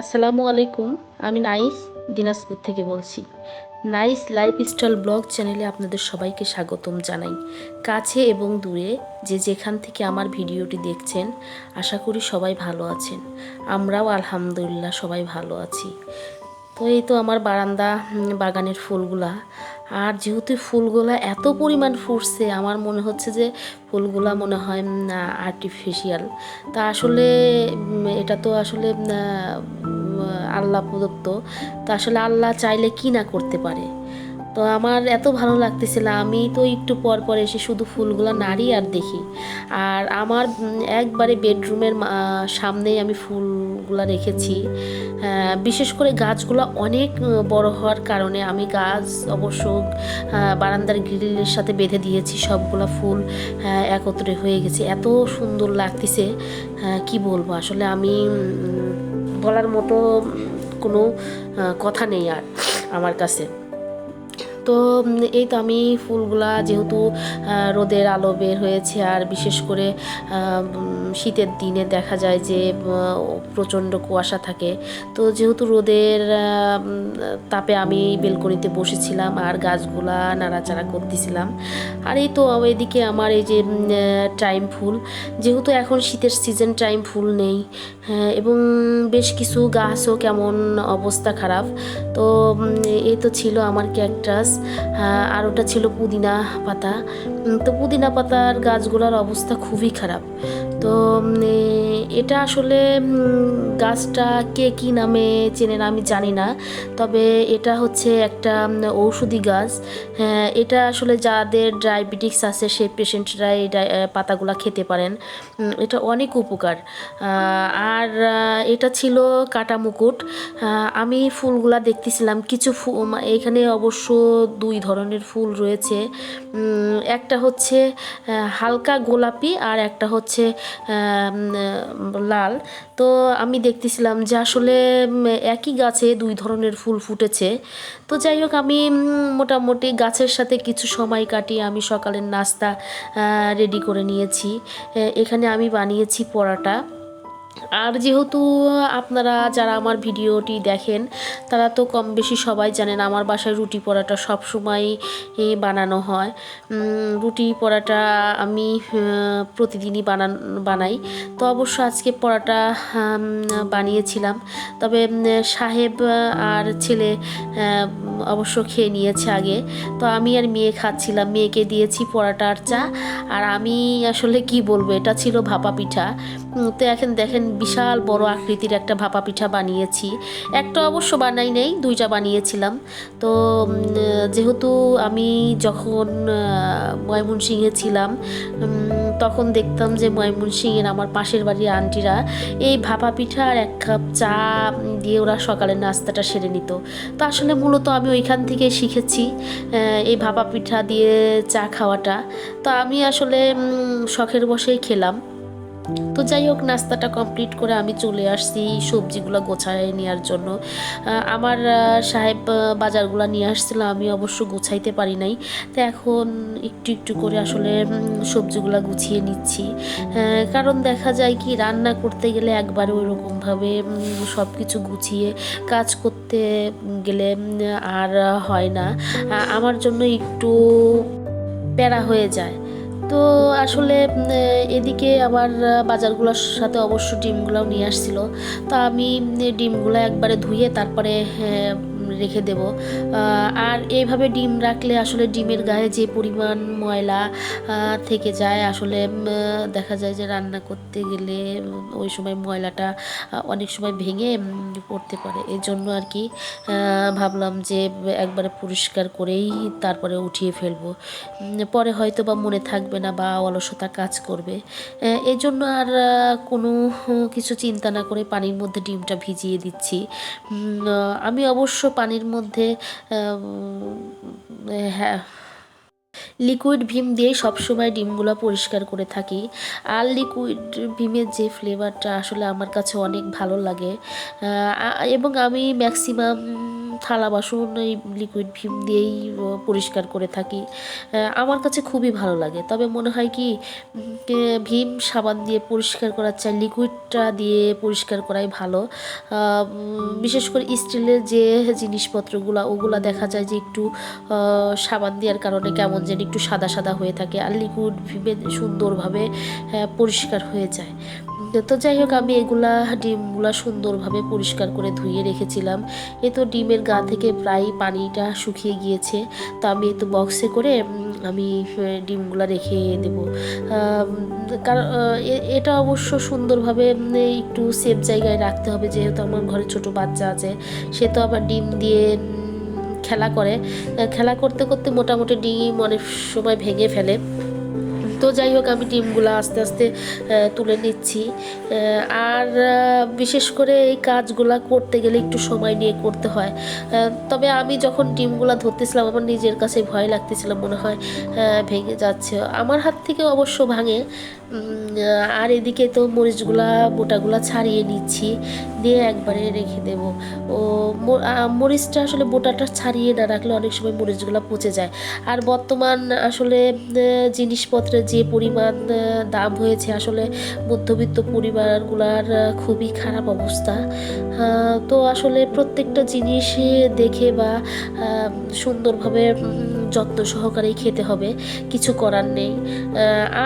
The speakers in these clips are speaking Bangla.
আসসালামু আলাইকুম, আমি নাইস দিনাজপুর থেকে বলছি। নাইস লাইফস্টাইল ব্লগ চ্যানেলে আপনাদের সবাইকে স্বাগতম জানাই। কাছে এবং দূরে যে যেখান থেকে আমার ভিডিওটি দেখছেন, আশা করি সবাই ভালো আছেন। আমরাও আলহামদুলিল্লাহ সবাই ভালো আছি। তো এই তো আমার বারান্দা বাগানের ফুলগুলা আর যেহেতু ফুলগুলা এত পরিমাণ ফুটছে, আমার মনে হচ্ছে যে ফুলগুলা মনে হয় আর্টিফিশিয়াল তা আসলে এটা তো আসলে আল্লাহ প্রদত্ত। তা আসলে আল্লাহ চাইলে কি না করতে পারে? তো আমার এত ভালো লাগতেছিল। আমি তো একটু পর পর এসে শুধু ফুলগুলো নাড়ি আর দেখি। আর আমার একবারে বেডরুমের সামনেই আমি ফুলগুলো রেখেছি। বিশেষ করে গাছগুলো অনেক বড় হওয়ার কারণে আমি গাছ অবশ্য বারান্দার গ্রিলের সাথে বেঁধে দিয়েছি। সবগুলা ফুল একত্রে হয়ে গেছে। এত সুন্দর লাগতেছে। কি বলব? আসলে আমি বলার মতো কোনো কথা নেই আর আমার কাছে। তো এই তো আমি ফুলগুলা যেহেতু রোদের আলো বের হয়েছে আর বিশেষ করে শীতের দিনে দেখা যায় যে প্রচণ্ড কুয়াশা থাকে। তো যেহেতু রোদের তাপে আমি বেলকনিতে বসেছিলাম আর গাছগুলা নাড়াচাড়া করতেছিলাম। আর এই তো এদিকে আমার এই যে টাইম ফুল যেহেতু এখন শীতের সিজন টাইম ফুল নেই হ্যাঁ, এবং বেশ কিছু গাছও কেমন অবস্থা খারাপ। তো এই তো ছিল আমার ক্যাকটাস। আর ওটা ছিল পুদিনা পাতা। তো পুদিনা পাতার গাছগুলোর অবস্থা খুবই খারাপ। তো এটা আসলে গাছটা কে কী নামে চেনেন আমি জানি না। তবে এটা হচ্ছে একটা ঔষধি গাছ। হ্যাঁ, এটা আসলে যাদের ডায়াবেটিক্স আছে সেই পেশেন্টরা এই পাতাগুলো খেতে পারেন। এটা অনেক উপকার। আর এটা ছিল কাটা মুকুট। আমি ফুলগুলা দেখতেছিলাম। কিছু এখানে অবশ্য দুই ধরনের ফুল রয়েছে। একটা হচ্ছে হালকা গোলাপি আর একটা হচ্ছে লাল। তো আমি দেখতেছিলাম যে আসলে একই গাছে দুই ধরনের ফুল ফুটেছে। তো যাই হোক, আমি মোটামুটি গাছের সাথে কিছু সময় কাটিয়ে আমি সকালের নাস্তা রেডি করে নিয়েছি। এখানে আমি বানিয়েছি পরাটা। আর যেহেতু আপনারা যারা আমার ভিডিওটি দেখেন, তারা তো কম বেশি সবাই জানেন আমার বাসায় রুটি পরাটা সব সময় বানানো হয়। রুটি পরাটা আমি প্রতিদিনই বানান, বানাই। তো অবশ্য আজকে পরাটা বানিয়েছিলাম। তবে সাহেব আর ছেলে অবশ্য খেয়ে নিয়েছে আগে। তো আমি আর মেয়ে খাচ্ছিলাম, মেয়েকে দিয়েছি পরাটা আর চা। আর আমি আসলে কি বলব, এটা ছিল ভাপা পিঠা। তো এখন দেখেন বিশাল বড় আকৃতির একটা ভাপা পিঠা বানিয়েছি। একটা অবশ্য বানাই নেই, দুইটা বানিয়েছিলাম। তো যেহেতু আমি যখন ময়মনসিংহে ছিলাম তখন দেখতাম যে ময়মনসিংহের আমার পাশের বাড়ির আন্টিরা এই ভাপা পিঠা আর এক কাপ চা দিয়ে ওরা সকালের নাস্তাটা সেরে নিত। তো আসলে মূলত আমি ওইখান থেকে শিখেছি এই ভাপা পিঠা দিয়ে চা খাওয়াটা। তো আমি আসলে শখের বসেই খেলাম। তো যাই হোক, নাস্তাটা কমপ্লিট করে আমি চলে আসছি সবজিগুলো গোছায় নেওয়ার জন্য। আমার সাহেব বাজারগুলো নিয়ে আসছিল, আমি অবশ্য গুছাইতে পারি নাই। তো এখন একটু একটু করে আসলে সবজিগুলো গুছিয়ে নিচ্ছি। কারণ দেখা যায় কি, রান্না করতে গেলে একবারে ওই রকমভাবে সব কিছু গুছিয়ে কাজ করতে গেলে আর হয় না। আমার জন্য একটু প্যারা হয়ে যায়। তো আসলে এদিকে আমার বাজারগুলোর সাথে অবশ্য ডিমগুলোও নিয়ে আসছিল। তা আমি ডিমগুলো একবারে ধুয়ে তারপরে হ্যাঁ, রেখে দেব। আর এইভাবে ডিম রাখলে আসলে ডিমের গায়ে যে পরিমাণ ময়লা থেকে যায়, আসলে দেখা যায় যে রান্না করতে গেলে ওই সময় ময়লাটা অনেক সময় ভেঙে পড়তে পারে। এই জন্য আর কি ভাবলাম যে একবারে পরিষ্কার করেই তারপরে উঠিয়ে ফেলব। পরে হয়তো বা মনে থাকবে না বা অলসতা কাজ করবে। এই জন্য আর কোনো কিছু চিন্তা না করে পানির মধ্যে ডিমটা ভিজিয়ে দিচ্ছি। আমি অবশ্য পানির মধ্যে হ্যাঁ লিকুইড ভীম দিয়ে সবসময় ডিমগুলো পরিষ্কার করে থাকি। আর লিকুইড ভিমের যে ফ্লেভারটা আসলে আমার কাছে অনেক ভালো লাগে। এবং আমি ম্যাক্সিমাম থালা বাসন এই লিকুইড ভিম দিয়েই পরিষ্কার করে থাকি। আমার কাছে খুবই ভালো লাগে। তবে মনে হয় কি ভিম সাবান দিয়ে পরিষ্কার করার চাই লিকুইডটা দিয়ে পরিষ্কার করাই ভালো। বিশেষ করে স্টিলের যে জিনিসপত্রগুলো ওগুলা দেখা যায় যে একটু সাবান দেওয়ার কারণে কেমন যেন একটু সাদা সাদা হয়ে থাকে আর লিকুইড ভিমে সুন্দরভাবে আহ, পরিষ্কার হয়ে যায়। তো যাই হোক, আমি এগুলা ডিমগুলা সুন্দরভাবে পরিষ্কার করে ধুয়ে রেখেছিলাম। এ তো ডিমের গা থেকে প্রায় পানিটা শুকিয়ে গিয়েছে। তো আমি তো বক্সে করে আমি ডিমগুলা রেখে দেবো। কারণ এটা অবশ্য সুন্দরভাবে একটু সেফ জায়গায় রাখতে হবে। যেহেতু আমার ঘরে ছোট বাচ্চা আছে, সে তো আবার ডিম দিয়ে খেলা করে। খেলা করতে করতে মোটামুটি ডিম অনেক সময় ভেঙে ফেলে। তো যাই হোক, আমি ডিমগুলো আস্তে আস্তে তুলে নিচ্ছি। আর বিশেষ করে এই কাজগুলা করতে গেলে একটু সময় নিয়ে করতে হয়। তবে আমি যখন ডিমগুলো ধরতেছিলাম, আমার নিজের কাছে ভয় লাগতেছিলাম মনে হয় ভেঙে যাচ্ছে। আমার হাত থেকে অবশ্য ভাঙে আর এদিকে তো মরিচগুলা, বোটাগুলা ছাড়িয়ে নিচ্ছি, দিয়ে একবারে রেখে দেব। ও মরিচটা আসলে বোটাটা ছাড়িয়ে না রাখলে অনেক সময় মরিচগুলা পচে যায়। আর বর্তমান আসলে জিনিসপত্রের যে পরিমাণ দাম হয়েছে, আসলে মধ্যবিত্ত পরিবারগুলার খুবই খারাপ অবস্থা। তো আসলে প্রত্যেকটা জিনিস দেখে বা সুন্দরভাবে যত্ন সহকারেই খেতে হবে, কিছু করার নেই।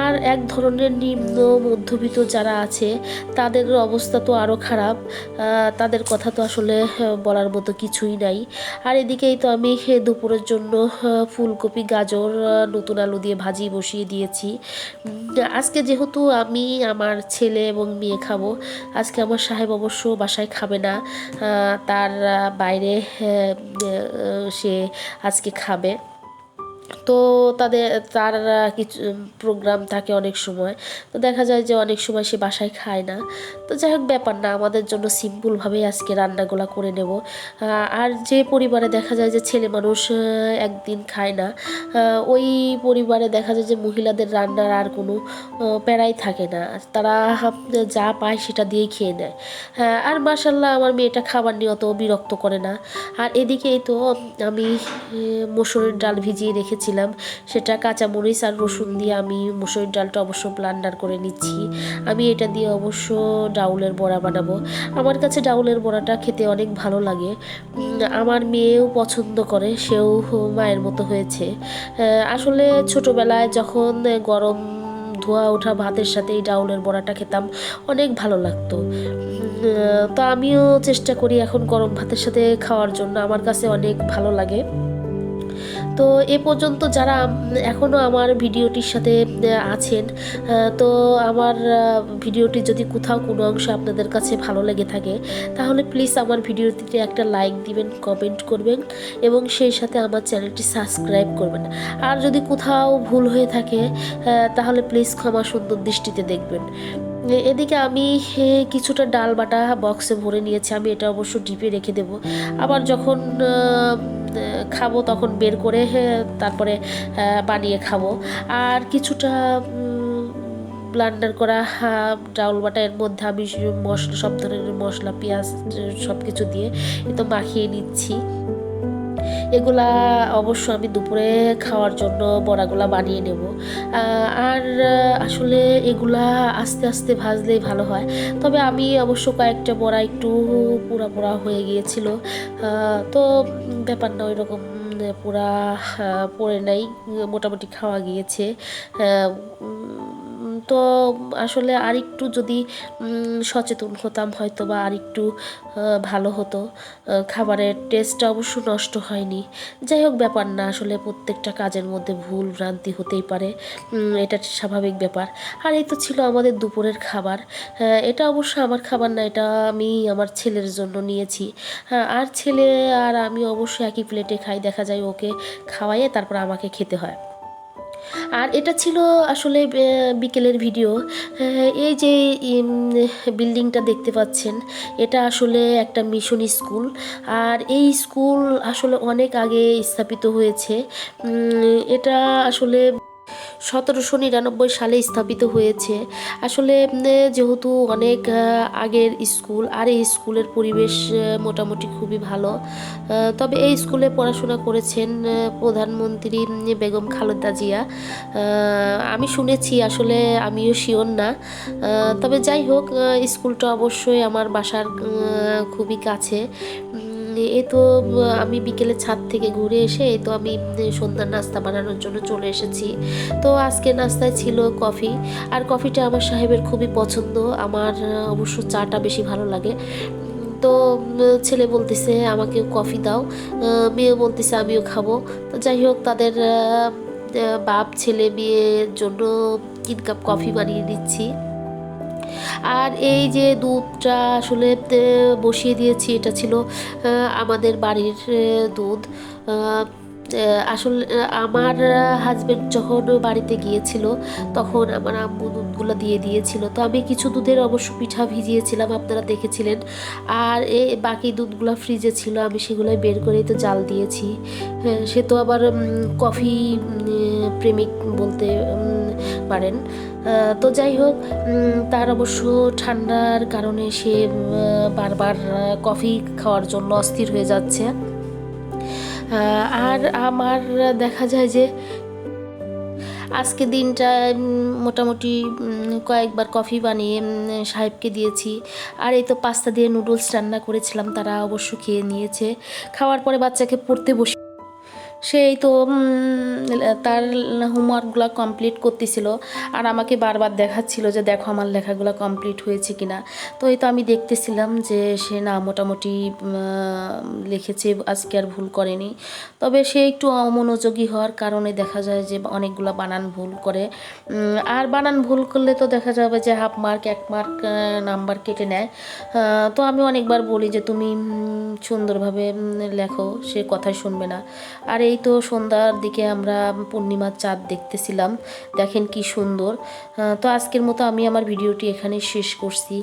আর এক ধরনের নিম্ন মধ্যবিত্ত যারা আছে, তাদের অবস্থা তো আরও খারাপ। তাদের কথা তো আসলে বলার মতো কিছুই নাই। আর এদিকেই তো আমি দুপুরের জন্য ফুলকপি, গাজর নতুন আলু দিয়ে ভাজি বসিয়ে দিয়েছি। আজকে যেহেতু আমি, আমার ছেলে এবং মেয়ে খাব, আজকে আমার সাহেব অবশ্য বাসায় খাবে না। তার বাইরে সে আজকে খাবে। তো তাদের তার কিছু প্রোগ্রাম থাকে অনেক সময়। তো দেখা যায় যে অনেক সময় সে বাসায় খায় না। তো যাই হোক ব্যাপার না আমাদের জন্য সিম্পলভাবেই আজকে রান্নাগুলো করে নেব। আর যে পরিবারে দেখা যায় যে ছেলে মানুষ একদিন খায় না ওই পরিবারে দেখা যায় যে মহিলাদের রান্নার আর কোনো প্যারাই থাকে না। তারা যা পায় সেটা দিয়েই খেয়ে নেয়। হ্যাঁ, আর মাসাল্লাহ আমার মেয়েটা খাবার নিয়ে অত বিরক্ত করে না। আর এদিকেই তো আমি মসুরের ডাল ভিজিয়ে রেখেছিলাম। সেটা কাঁচামরিচ আর রসুন দিয়ে আমি মসুরের ডালটা অবশ্য ব্লান্ডার করে নিচ্ছি। আমি এটা দিয়ে অবশ্য ডাউলের বড়া বানাবো। আমার কাছে ডাউলের বড়াটা খেতে অনেক ভালো লাগে। আমার মেয়েও পছন্দ করে, সেও মায়ের মতো হয়েছে। আসলে ছোটবেলায় যখন গরম ধোয়া ওঠা ভাতের সাথে এই ডাউলের বড়াটা খেতাম, অনেক ভালো লাগতো। তো আমিও চেষ্টা করি এখন গরম ভাতের সাথে খাওয়ার জন্য। আমার কাছে অনেক ভালো লাগে। তো এ পর্যন্ত যারা এখনও আমার ভিডিওটির সাথে আছেন তো আমার ভিডিওটি যদি কোথাও কোনো অংশ আপনাদের কাছে ভালো লেগে থাকে, তাহলে প্লিজ আমার ভিডিওটিতে একটা লাইক দিবেন কমেন্ট করবেন এবং সেই সাথে আমার চ্যানেলটি সাবস্ক্রাইব করবেন। আর যদি কোথাও ভুল হয়ে থাকে তাহলে প্লিজ ক্ষমা সুন্দর দৃষ্টিতে দেখবেন। এদিকে আমি কিছুটা ডাল বাটা বক্সে ভরে নিয়েছি। আমি এটা অবশ্য ডিপে রেখে দেব। আবার যখন খাব তখন বের করে তারপরে বানিয়ে খাব। আর কিছুটা ব্লান্ডার করা ডাউল বাটা, এর মধ্যে আমি মশলা সব ধরনের মশলা, পেঁয়াজ সব কিছু দিয়ে এ তো মাখিয়ে নিচ্ছি। এগুলা অবশ্য আমি দুপুরে খাওয়ার জন্য বড়াগুলা বানিয়ে নেব। আর আসলে এগুলা আস্তে আস্তে ভাজলেই ভালো হয়। তবে আমি অবশ্য কয়েকটা বড়া একটু পোড়া পোড়া হয়ে গিয়েছিল। তো ব্যাপার না ওই রকম পোড়া পড়ে নাই, মোটামুটি খাওয়া গিয়েছে। তো আসলে আরেকটু যদি সচেতন হতাম হয়তো বা আরেকটু ভালো হতো। খাবারের টেস্টটা অবশ্য নষ্ট হয়নি। যাই হোক ব্যাপার না আসলে প্রত্যেকটা কাজের মধ্যে ভুল ভ্রান্তি হতেই পারে। এটা স্বাভাবিক ব্যাপার। আর এই তো ছিল আমাদের দুপুরের খাবার। আহ, এটা অবশ্য আমার খাবার না এটা আমি আমার ছেলের জন্য নিয়েছি। হ্যাঁ, আর ছেলে আর আমি অবশ্য একই প্লেটে খাই। দেখা যায় ওকে খাওয়াইয়ে তারপর আমাকে খেতে হয়। আর এটা ছিল আসলে বিকেলের ভিডিও। এই যে বিল্ডিংটা দেখতে পাচ্ছেন, এটা আসলে একটা মিশন স্কুল। আর এই স্কুল আসলে অনেক আগে স্থাপিত হয়েছে। এটা আসলে সতেরোশো নিরানব্বই সালে স্থাপিত হয়েছে। আসলে যেহেতু অনেক আগের স্কুল, আর এই স্কুলের পরিবেশ মোটামুটি খুবই ভালো তবে এই স্কুলে পড়াশোনা করেছেন প্রধানমন্ত্রী বেগম খালেদা জিয়া। আমি শুনেছি, আসলে আমিও শিওর না। তবে যাই হোক স্কুলটা অবশ্যই আমার বাসার খুবই কাছে। এই তো আমি বিকেলে ছাদ থেকে ঘুরে এসে তো আমি সন্ধ্যার নাস্তা বানানোর জন্য চলে এসেছি। তো আজকে নাস্তায় ছিল কফি। আর কফিটা আমার সাহেবের খুবই পছন্দ। আমার অবশ্য চাটা বেশি ভালো লাগে। তো ছেলে বলতেছে আমাকে কফি দাও। মেয়ে বলতেছে আমিও খাব। তো যাই হোক তাদের আহ, বাপ ছেলে মেয়ের জন্য তিন কাপ কফি বানিয়ে দিচ্ছি আর এই যে দুধটা আসলে বসিয়ে দিয়েছি এটা ছিল আমাদের বাড়ির দুধ। আসলে আমার হাজবেন্ড যখন বাড়িতে গিয়েছিল, তখন আমার আম্মু দুধগুলো দিয়ে দিয়েছিল। তো আমি কিছু দুধের অবশ্য পিঠা ভিজিয়েছিলাম, আপনারা দেখেছিলেন। আর এ, বাকি দুধগুলো ফ্রিজে ছিল, আমি সেগুলোই বের করেই তো জাল দিয়েছি। সে তো আবার কফি প্রেমিক বলতে পারেন। তো যাই হোক তার অবশ্য ঠান্ডার কারণে সে বারবার কফি খাওয়ার জন্য অস্থির হয়ে যাচ্ছে। আর আমার দেখা যায় যে আজকে দিনটা মোটামুটি কয়েকবার কফি বানিয়ে সাহেবকে দিয়েছি। আর এই তো পাস্তা দিয়ে নুডলস রান্না করেছিলাম, তারা অবশ্য খেয়ে নিয়েছে। খাওয়ার পরে বাচ্চাকে পড়তে বসে সেই তো তার হোমওয়ার্কগুলো কমপ্লিট করতেছিল। আর আমাকে বারবার দেখাচ্ছিল যে, দেখো আমার লেখাগুলো কমপ্লিট হয়েছে কিনা। তো এই তো আমি দেখতেছিলাম যে, সে না মোটামুটি লিখেছে, আজকে আর ভুল করেনি। তবে সে একটু অমনোযোগী হওয়ার কারণে দেখা যায় যে, অনেকগুলো বানান ভুল করে। আর বানান ভুল করলে তো দেখা যাবে যে হাফ মার্ক এক মার্ক নাম্বার কেটে নেয়। তো আমি অনেকবার বলি যে, তুমি সুন্দরভাবে লেখো, সে কথাই শুনবে না। আর এই তো সন্ধ্যার দিকে আমরা পূর্ণিমার চাঁদ দেখতেছিলাম। দেখেন কি সুন্দর। তো আজকের মতো আমি আমার ভিডিওটি এখানে শেষ করছি।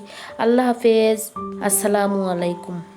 আল্লাহ হাফেজ। আসসালামু আলাইকুম।